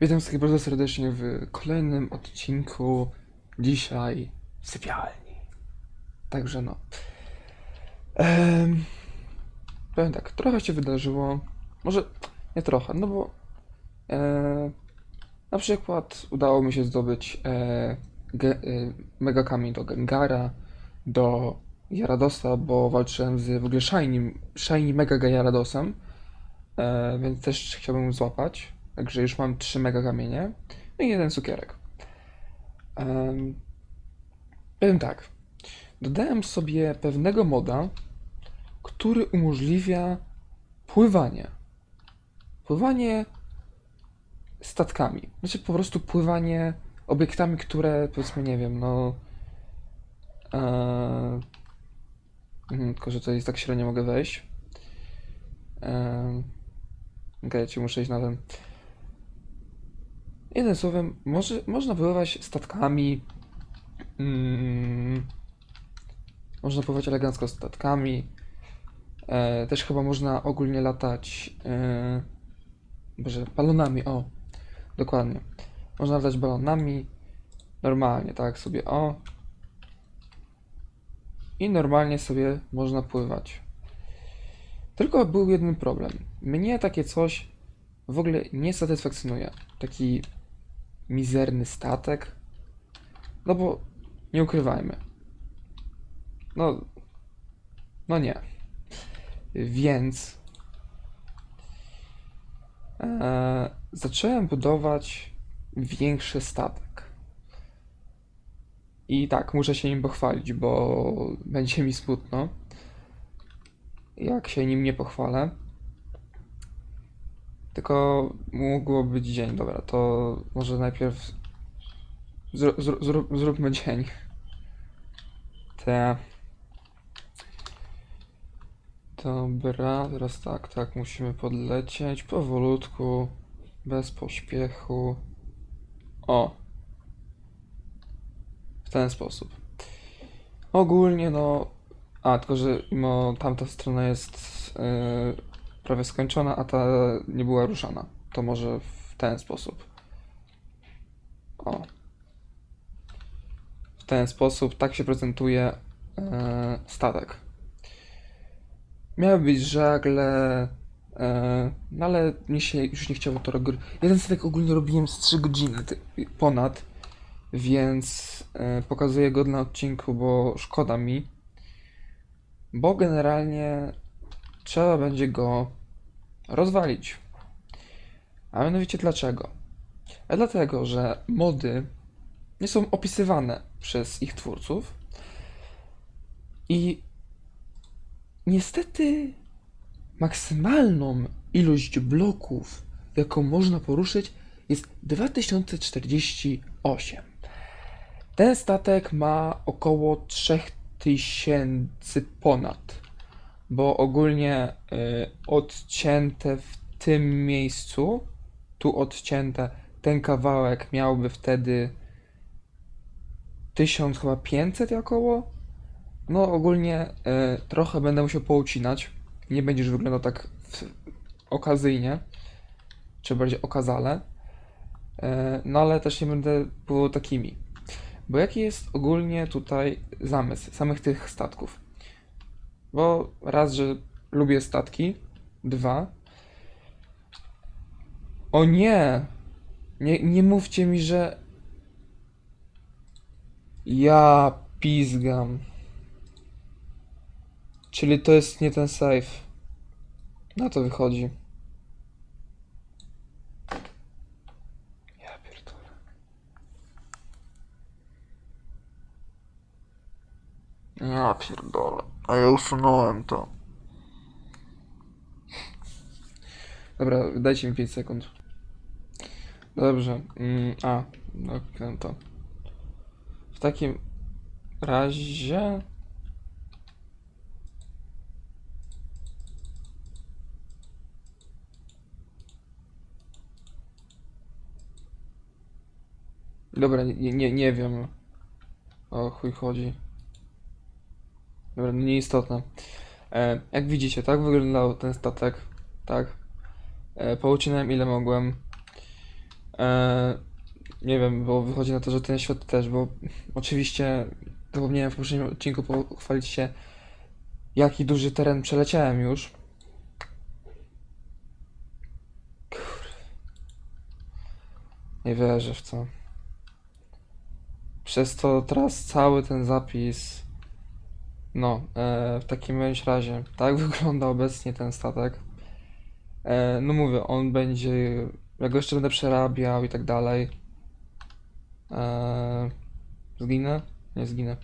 Witam wszystkich bardzo serdecznie w kolejnym odcinku. Dzisiaj w sypialni. Także no. Ehm, powiem tak, trochę się wydarzyło. Może nie trochę, no bo e, na przykład udało mi się zdobyć e, e, mega kamień do Gengara, do Gyaradosa, bo walczyłem z w ogóle Shiny, Shiny Mega Gyaradosem, e, więc też chciałbym złapać. Także już mam trzy mega kamienie. No i jeden cukierek. Um, powiem tak. Dodałem sobie pewnego moda, który umożliwia pływanie. Pływanie statkami. Znaczy po prostu pływanie obiektami, które powiedzmy, nie wiem, no. Mhm, tylko, że tutaj tak średnio mogę wejść. E, Okej, okay, muszę iść na ten. Jednym słowem, może, można pływać statkami. Mm, można pływać elegancko statkami. E, też chyba można ogólnie latać. E, Boże, balonami, o. Dokładnie. Można latać balonami. Normalnie, tak sobie, o. I normalnie sobie można pływać. Tylko był jeden problem. Mnie takie coś w ogóle nie satysfakcjonuje. Taki mizerny statek. No bo nie ukrywajmy. No, no nie. Więc e, zacząłem budować większy statek. I tak, muszę się nim pochwalić, bo będzie mi smutno, jak się nim nie pochwalę. Tylko mógło być dzień, dobra, to może najpierw zró zró zrób, zróbmy dzień. Te. Dobra, teraz tak, tak, musimy podlecieć powolutku, bez pośpiechu. O! W ten sposób. Ogólnie no... A, tylko że no, tamta strona jest yy, prawie skończona, a ta nie była ruszana. To może w ten sposób. O. W ten sposób tak się prezentuje e, statek. Miały być żagle, e, no ale mi się już nie chciało to robić. Jeden statek ogólnie robiłem z 3 godziny ponad, więc e, pokazuję go na odcinku, bo szkoda mi. Bo generalnie trzeba będzie go rozwalić. A mianowicie dlaczego? A dlatego, że mody nie są opisywane przez ich twórców i niestety maksymalną ilość bloków, jaką można poruszyć, jest 2048. Ten statek ma około 3000 ponad bo ogólnie y, odcięte w tym miejscu, tu odcięte, ten kawałek miałby wtedy 1000 chyba 500 około. No ogólnie y, trochę będę musiał poucinać. Nie będziesz wyglądał tak w, okazyjnie, czy bardziej okazale. Y, no ale też nie będę było takimi. Bo jaki jest ogólnie tutaj zamysł samych tych statków? Bo raz, że lubię statki. Dwa. O nie! Nie, nie mówcie mi, że. Ja pizgam. Czyli to jest nie ten save. Na to wychodzi. Ja pierdolę. A ja usunąłem to. Dobra, dajcie mi 5 sekund. Dobrze. Mm, a, no to. W takim razie. Dobra, nie, nie, nie wiem. O chuj chodzi. Dobra, no nieistotne. E, jak widzicie, tak wyglądał ten statek. Tak. E, poucinałem ile mogłem. E, nie wiem, bo wychodzi na to, że ten świat też, bo oczywiście zapomniałem w poprzednim odcinku pochwalić się, jaki duży teren przeleciałem już. Nie wierzę w to. Przez to teraz cały ten zapis. No, e, w takim razie, tak wygląda obecnie ten statek. E, no mówię, on będzie. Ja go jeszcze będę przerabiał i tak dalej. E, zginę? Nie zginę.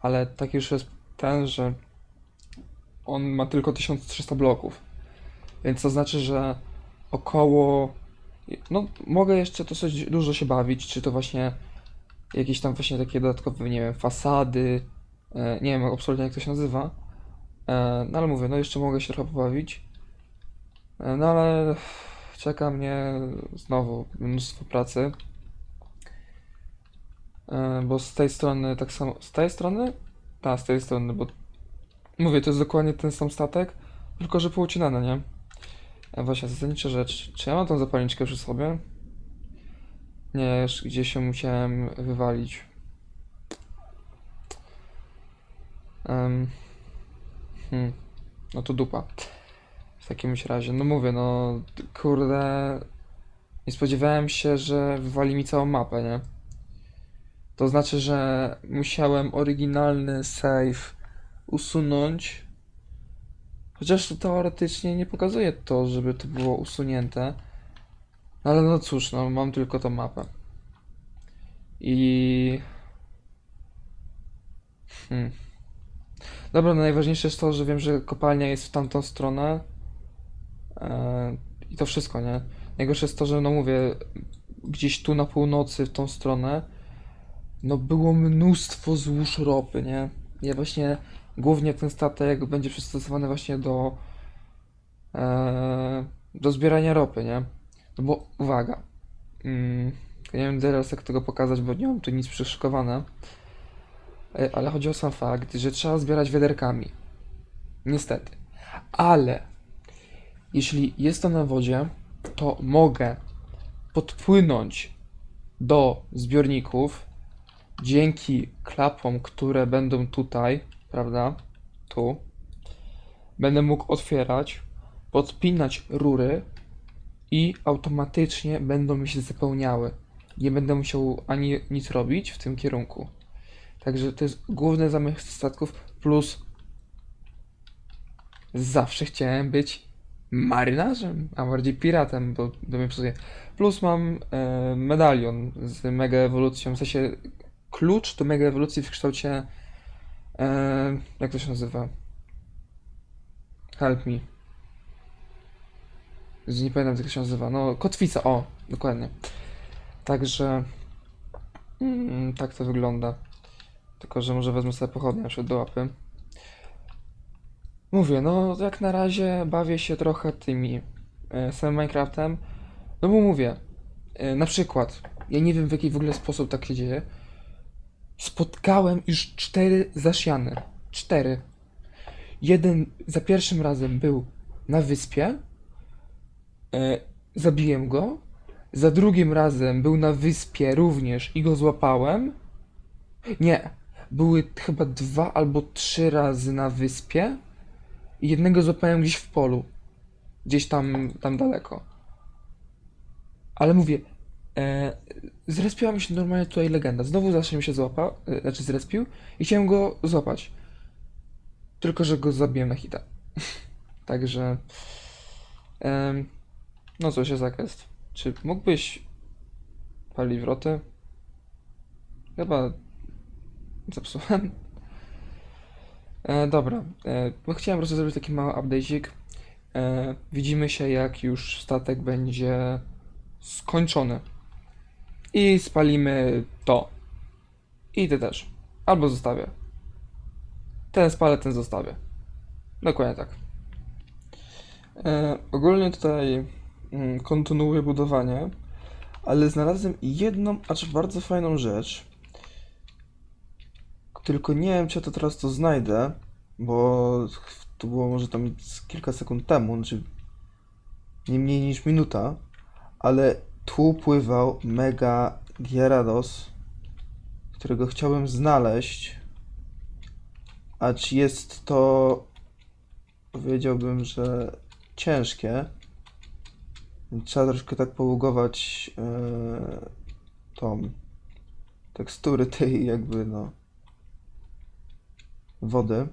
Ale taki już jest ten, że on ma tylko 1300 bloków. Więc to znaczy, że około. No, mogę jeszcze dosyć dużo się bawić, czy to właśnie jakieś tam właśnie takie dodatkowe, nie wiem, fasady. E, nie wiem absolutnie jak to się nazywa. E, no ale mówię, no jeszcze mogę się trochę pobawić. E, no ale czeka mnie znowu mnóstwo pracy. Bo z tej strony tak samo. Z tej strony? Tak, z tej strony, bo mówię, to jest dokładnie ten sam statek, tylko że poucinane, nie? Właśnie, zasadnicza rzecz. Czy ja mam tą zapalniczkę przy sobie? Nie, już gdzieś się musiałem wywalić. Em, hmm, no to dupa. W takim razie, no mówię, no kurde, nie spodziewałem się, że wywali mi całą mapę, nie? To znaczy, że musiałem oryginalny save usunąć. Chociaż to teoretycznie nie pokazuje to, żeby to było usunięte. No Ale no cóż, no mam tylko tą mapę. I... Hmm. Dobra, no najważniejsze jest to, że wiem, że kopalnia jest w tamtą stronę. Eee, I to wszystko, nie? Najgorsze jest to, że no mówię, gdzieś tu na północy, w tą stronę, no było mnóstwo złóż ropy, nie? Ja właśnie, głównie ten statek będzie przystosowany właśnie do, eee, do zbierania ropy, nie? No bo uwaga, mm, nie wiem teraz jak tego pokazać, bo nie mam tu nic przyszykowane, E, ale chodzi o sam fakt, że trzeba zbierać wiaderkami. Niestety. Ale jeśli jest to na wodzie, to mogę podpłynąć do zbiorników dzięki klapom, które będą tutaj, prawda? Tu. Będę mógł otwierać, podpinać rury i automatycznie będą mi się zapełniały. Nie będę musiał ani nic robić w tym kierunku. Także to jest główny zamysł statków, plus zawsze chciałem być marynarzem, a bardziej piratem, bo do mnie pasuje. Plus mam e, medalion z mega ewolucją, w sensie klucz do mega ewolucji w kształcie e, jak to się nazywa? Help me. Nie pamiętam jak się nazywa. No, kotwica, o, dokładnie. Także mm, tak to wygląda. Tylko, że może wezmę sobie pochodnie na przykład do łapy. Mówię, no jak na razie bawię się trochę tymi e, samym Minecraftem. No bo mówię, e, na przykład, ja nie wiem w jaki w ogóle sposób tak się dzieje. Spotkałem już cztery zasiany. Cztery. Jeden za pierwszym razem był na wyspie. E, zabiłem go. Za drugim razem był na wyspie również i go złapałem. Nie, były chyba dwa albo trzy razy na wyspie i jednego złapałem gdzieś w polu. Gdzieś tam, tam daleko. Ale mówię, e, zrespiła mi się normalnie tutaj legenda. Znowu zawsze mi się złapał, e, znaczy zrespił i chciałem go złapać. Tylko, że go zabiłem na hita. Także, em, no co się zakres. Czy mógłbyś palić wroty? Chyba zepsułem. E, dobra, e, chciałem po prostu zrobić taki mały update'ik. E, widzimy się jak już statek będzie skończony. I spalimy to. I ty też. Albo zostawię. Ten spalę, ten zostawię. Dokładnie tak. E, ogólnie tutaj mm, kontynuuję budowanie, ale znalazłem jedną, acz bardzo fajną rzecz. Tylko nie wiem, czy ja to teraz to znajdę, bo to było może tam kilka sekund temu, znaczy nie mniej niż minuta, ale tu pływał Mega Gyarados, którego chciałbym znaleźć. A czy jest to, powiedziałbym, że ciężkie. Trzeba troszkę tak poługować e, tą tekstury tej jakby no wody.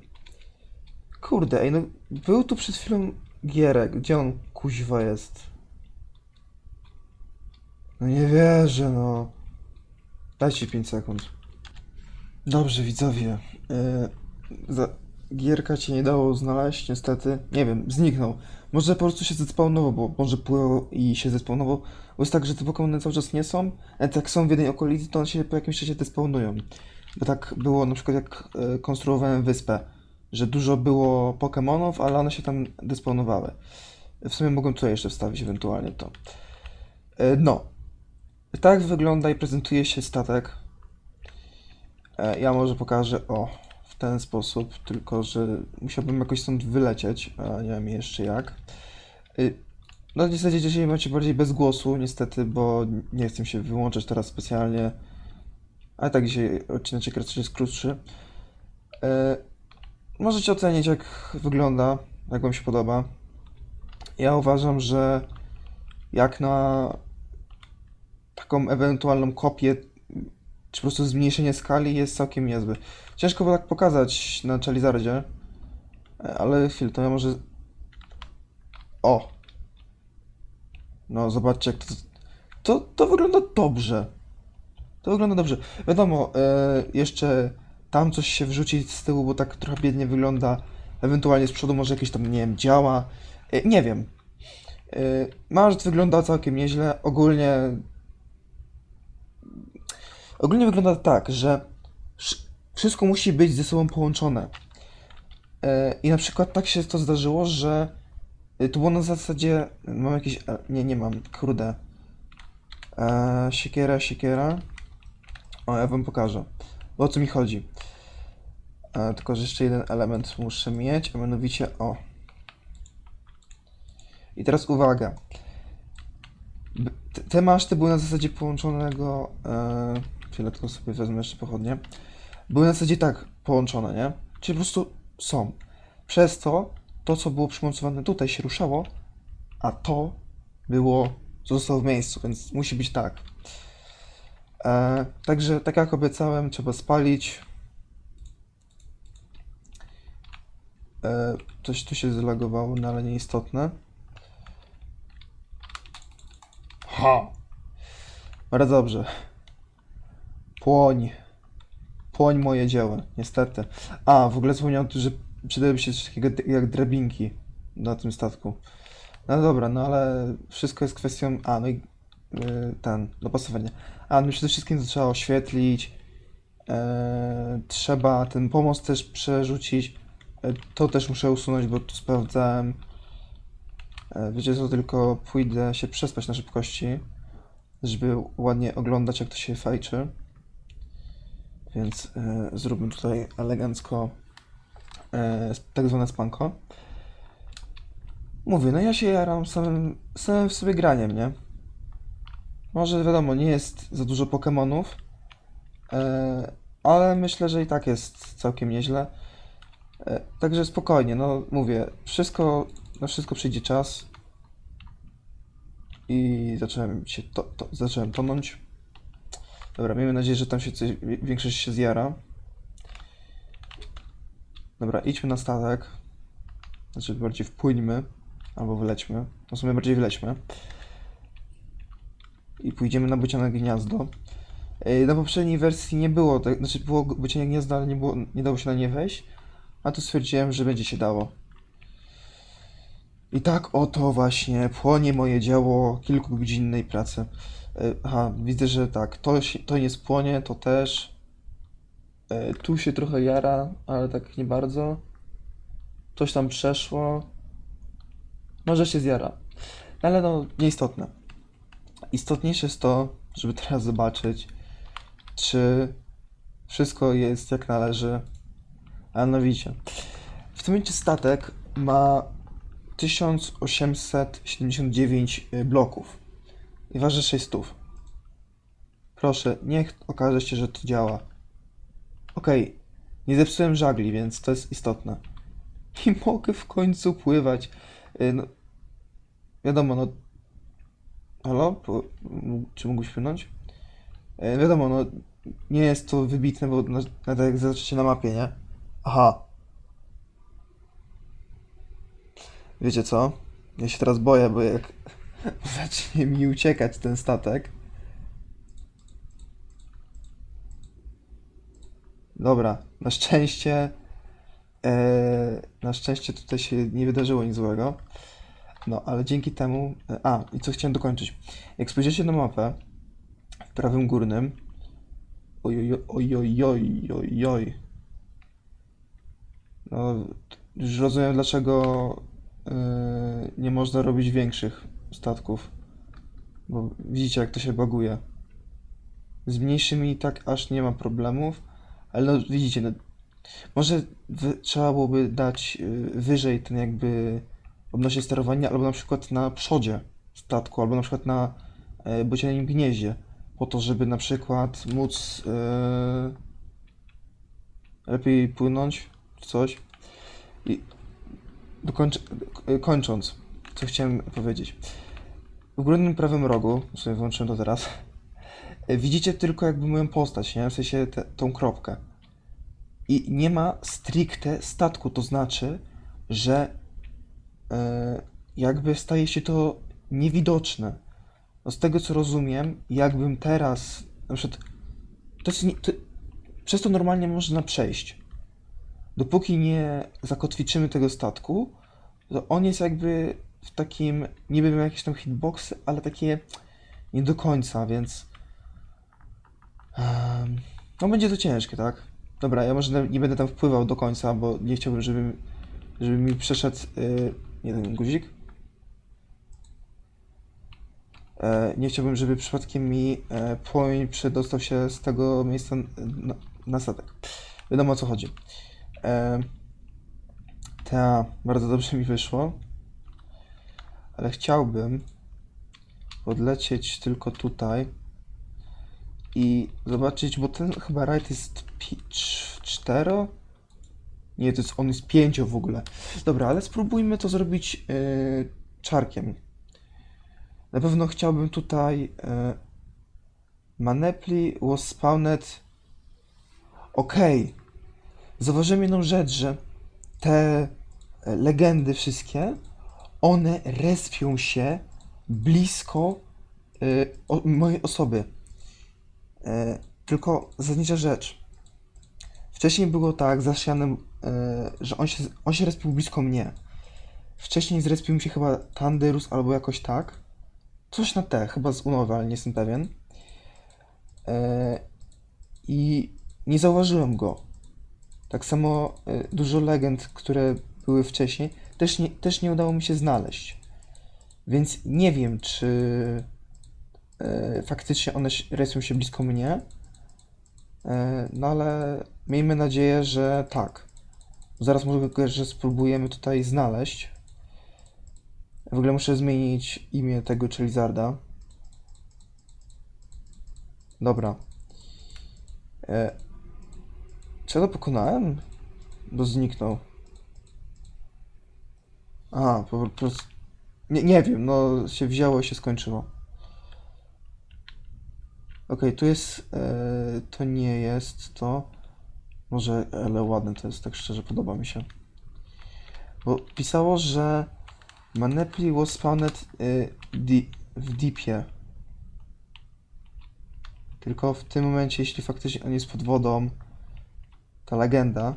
Kurde, ej, no był tu przed chwilą Gierek. Gdzie on kuźwa jest? No nie wierzę, no. Dajcie 5 sekund. Dobrze, widzowie. Yy, za... Gierka cię nie dało znaleźć, niestety. Nie wiem, zniknął. Może po prostu się zespawnował, bo może pływał i się zespawnował. Bo jest tak, że te Pokémony cały czas nie są, a jak są w jednej okolicy, to one się po jakimś czasie despawnują. Bo tak było na przykład jak e, konstruowałem wyspę, że dużo było Pokémonów, ale one się tam despawnowały. W sumie mogłem tutaj jeszcze wstawić ewentualnie to. E, No. Tak wygląda i prezentuje się statek. E, Ja może pokażę, o, w ten sposób, tylko że musiałbym jakoś stąd wylecieć, a nie wiem jeszcze jak. No niestety dzisiaj macie bardziej bez głosu, niestety, bo nie chcę się wyłączać teraz specjalnie. Ale tak dzisiaj odcinek raczej jest krótszy. E, Możecie ocenić jak wygląda, jak wam się podoba. Ja uważam, że jak na taką ewentualną kopię, czy po prostu zmniejszenie skali jest całkiem niezły. Ciężko tak pokazać na Charizardzie, e, ale chwilę, to ja może... O! No, zobaczcie jak to... To, to wygląda dobrze. To wygląda dobrze. Wiadomo, e, jeszcze tam coś się wrzucić z tyłu, bo tak trochę biednie wygląda. Ewentualnie z przodu może jakieś tam, nie wiem, działa. E, nie wiem. E, Maszt wygląda całkiem nieźle. Ogólnie Ogólnie wygląda tak, że sz- wszystko musi być ze sobą połączone. E, I na przykład tak się to zdarzyło, że e, to było na zasadzie. Mam jakieś. e, Nie, nie mam, kurde. E, siekiera, siekiera. O, ja wam pokażę. Bo o co mi chodzi? E, tylko, że jeszcze jeden element muszę mieć, a mianowicie o. I teraz uwaga. Te maszty były na zasadzie połączonego. E, chwilę tylko sobie wezmę jeszcze pochodnie. Były na zasadzie tak połączone, nie? Czyli po prostu są. Przez to to, co było przymocowane tutaj, się ruszało, a to było, zostało w miejscu, więc musi być tak. E, także, tak jak obiecałem, trzeba spalić. E, coś tu się zlagowało, no ale nieistotne. Ha! Bardzo dobrze. Płoń. Płoń moje dzieło, niestety. A, w ogóle zapomniałem tu, że przydałyby się coś takiego jak drabinki na tym statku. No dobra, no ale wszystko jest kwestią... A, no i ten, dopasowanie. A, no przede wszystkim to trzeba oświetlić. E, trzeba ten pomost też przerzucić. E, to też muszę usunąć, bo tu sprawdzałem. E, wiecie co, tylko pójdę się przespać na szybkości, żeby ładnie oglądać jak to się fajczy. Więc e, zróbmy tutaj elegancko e, tak zwane spanko. Mówię, no ja się jaram samym, samym w sobie graniem, nie? Może wiadomo, nie jest za dużo Pokémonów, e, ale myślę, że i tak jest całkiem nieźle. E, także spokojnie, no mówię, wszystko, na wszystko przyjdzie czas. I zacząłem się to, to, zacząłem tonąć. Dobra, miejmy nadzieję, że tam się coś, wi- większość się zjara. Dobra, idźmy na statek. Znaczy bardziej wpłyńmy, albo wylećmy. No w sumie bardziej wylećmy. I pójdziemy na bociane gniazdo. Yy, Na poprzedniej wersji nie było, tak, znaczy było bocianie gniazdo, ale nie, było, nie dało się na nie wejść. A tu stwierdziłem, że będzie się dało. I tak oto właśnie płonie moje dzieło kilkugodzinnej pracy. E, Aha, widzę, że tak, to, to nie spłonie, to też. E, Tu się trochę jara, ale tak nie bardzo. Coś tam przeszło. Może się zjara. Ale no, nieistotne. Istotniejsze jest to, żeby teraz zobaczyć, czy wszystko jest jak należy. A mianowicie, w tym momencie statek ma 1879 bloków. i waży 6 stów. Proszę, niech okaże się, że to działa. Okej, nie zepsułem żagli, więc to jest istotne. I mogę w końcu pływać. Y, No, wiadomo, no. Halo? Czy mógłbyś płynąć? Y, Wiadomo, no. Nie jest to wybitne, bo na- nawet jak zobaczycie na mapie, nie? Aha. Wiecie co? Ja się teraz boję, bo jak zacznie mi uciekać ten statek. Dobra, na szczęście. E, na szczęście tutaj się nie wydarzyło nic złego. No, ale dzięki temu. e, A, i co chciałem dokończyć. Jak spojrzycie na mapę w prawym górnym. Ojoj, ojoj, ojoj. No, już rozumiem, dlaczego e, nie można robić większych statków. Bo widzicie, jak to się baguje. Z mniejszymi tak aż nie ma problemów, ale no widzicie, no, może wy, trzeba byłoby dać y, wyżej ten jakby odnośnie sterowania, albo na przykład na przodzie statku, albo na przykład na y, bocianim gnieździe, po to, żeby na przykład móc y, lepiej płynąć, czy coś. I dokończę, y, kończąc, co chciałem powiedzieć. W górnym prawym rogu, sobie włączyłem to teraz, y, widzicie tylko jakby moją postać, nie? W sensie te, tą kropkę. I nie ma stricte statku, to znaczy, że e, jakby staje się to niewidoczne. No z tego co rozumiem, jakbym teraz, na przykład, to jest to, przez to normalnie można przejść. Dopóki nie zakotwiczymy tego statku, to on jest jakby w takim, niby miał jakieś tam hitboxy, ale takie nie do końca, więc no będzie to ciężkie, tak? Dobra, ja może nie będę tam wpływał do końca, bo nie chciałbym, żeby, żeby mi przeszedł y, jeden guzik. E, nie chciałbym, żeby przypadkiem mi e, płomień przedostał się z tego miejsca na, na statek. Wiadomo o co chodzi. E, ta, bardzo dobrze mi wyszło. Ale chciałbym odlecieć tylko tutaj i zobaczyć, bo ten chyba rajd jest pi- cz- cztero? Nie, to jest, on jest pięcio w ogóle. Dobra, ale spróbujmy to zrobić yy, czarkiem. Na pewno chciałbym tutaj yy, Manepli was spawned Okej. Zauważyłem jedną rzecz, że te e, legendy wszystkie, one respią się blisko y, o, mojej osoby. E, tylko zasadnicza rzecz. Wcześniej było tak z Ashianem, e, że on się, on się respił blisko mnie. Wcześniej zrespił mi się chyba Thunderus albo jakoś tak. Coś na te, chyba z Unowy, ale nie jestem pewien. E, I nie zauważyłem go. Tak samo e, dużo legend, które były wcześniej, też nie, też nie udało mi się znaleźć. Więc nie wiem, czy e, faktycznie one respią się blisko mnie. E, no ale miejmy nadzieję, że tak. Zaraz może, że spróbujemy tutaj znaleźć. W ogóle muszę zmienić imię tego Charizarda. Dobra. E, czy ja to pokonałem? Bo zniknął. A, po prostu. Nie, nie wiem, no się wzięło i się skończyło. Okej, tu jest. E, to nie jest to. Może, ale ładne to jest, tak szczerze podoba mi się. Bo pisało, że Manepli was spawned y, w deepie. Tylko w tym momencie, jeśli faktycznie on jest pod wodą, ta legenda,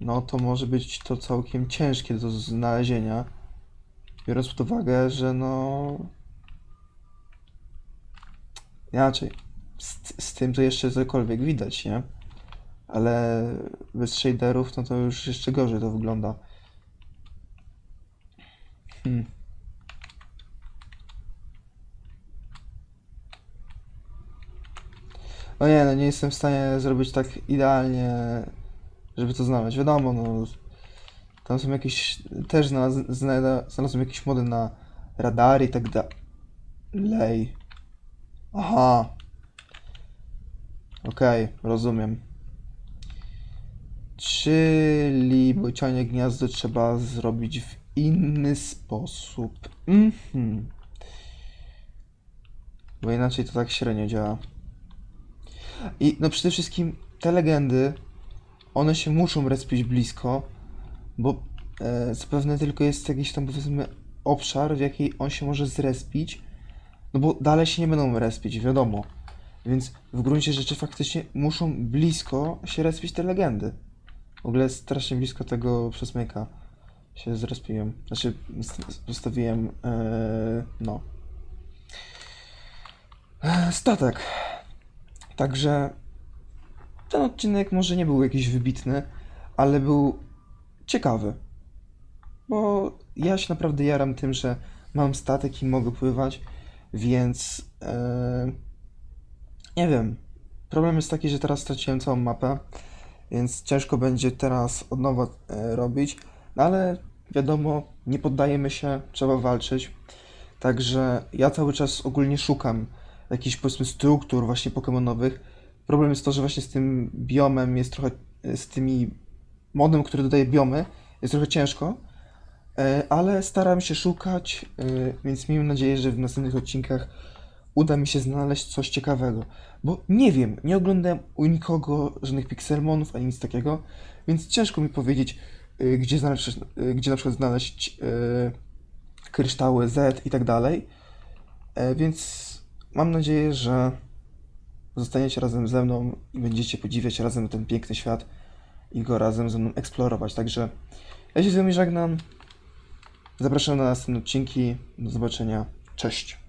no to może być to całkiem ciężkie do znalezienia. Biorąc pod uwagę, że no. Inaczej. Z, z tym to jeszcze cokolwiek widać, nie? Ale bez shaderów, no to już jeszcze gorzej to wygląda. Hmm. No nie, no nie jestem w stanie zrobić tak idealnie, żeby to znaleźć. Wiadomo, no. Tam są jakieś. Też znalaz, znalazł- znalazłem jakieś mody na radary i tak dalej. Lej. Aha. Okej, rozumiem. Czyli bocianie gniazdo trzeba zrobić w inny sposób. Mhm. Bo inaczej to tak średnio działa. I no przede wszystkim te legendy, one się muszą respić blisko, bo e, zapewne tylko jest jakiś tam powiedzmy obszar, w jaki on się może zrespić, no bo dalej się nie będą respić, wiadomo. Więc w gruncie rzeczy faktycznie muszą blisko się respić te legendy. W ogóle strasznie blisko tego przesmyka się zrespiłem. Znaczy, st- zostawiłem, e, no. E, Statek. Także ten odcinek może nie był jakiś wybitny, ale był ciekawy. Bo ja się naprawdę jaram tym, że mam statek i mogę pływać, więc e, nie wiem. Problem jest taki, że teraz straciłem całą mapę, więc ciężko będzie teraz od nowa e, robić, no ale wiadomo, nie poddajemy się, trzeba walczyć. Także ja cały czas ogólnie szukam jakichś powiedzmy struktur właśnie pokemonowych. Problem jest to, że właśnie z tym biomem jest trochę, z tymi modem, który dodaje biomy, jest trochę ciężko, e, ale staram się szukać, e, więc miejmy nadzieję, że w następnych odcinkach uda mi się znaleźć coś ciekawego. Bo nie wiem, nie oglądałem u nikogo żadnych Pixelmonów ani nic takiego, więc ciężko mi powiedzieć, e, gdzie, znaleźć, e, gdzie na przykład znaleźć e, kryształy Z i tak dalej. E, Więc mam nadzieję, że zostaniecie razem ze mną i będziecie podziwiać razem ten piękny świat i go razem ze mną eksplorować. Także ja się z wami żegnam. Zapraszam na następne odcinki. Do zobaczenia. Cześć.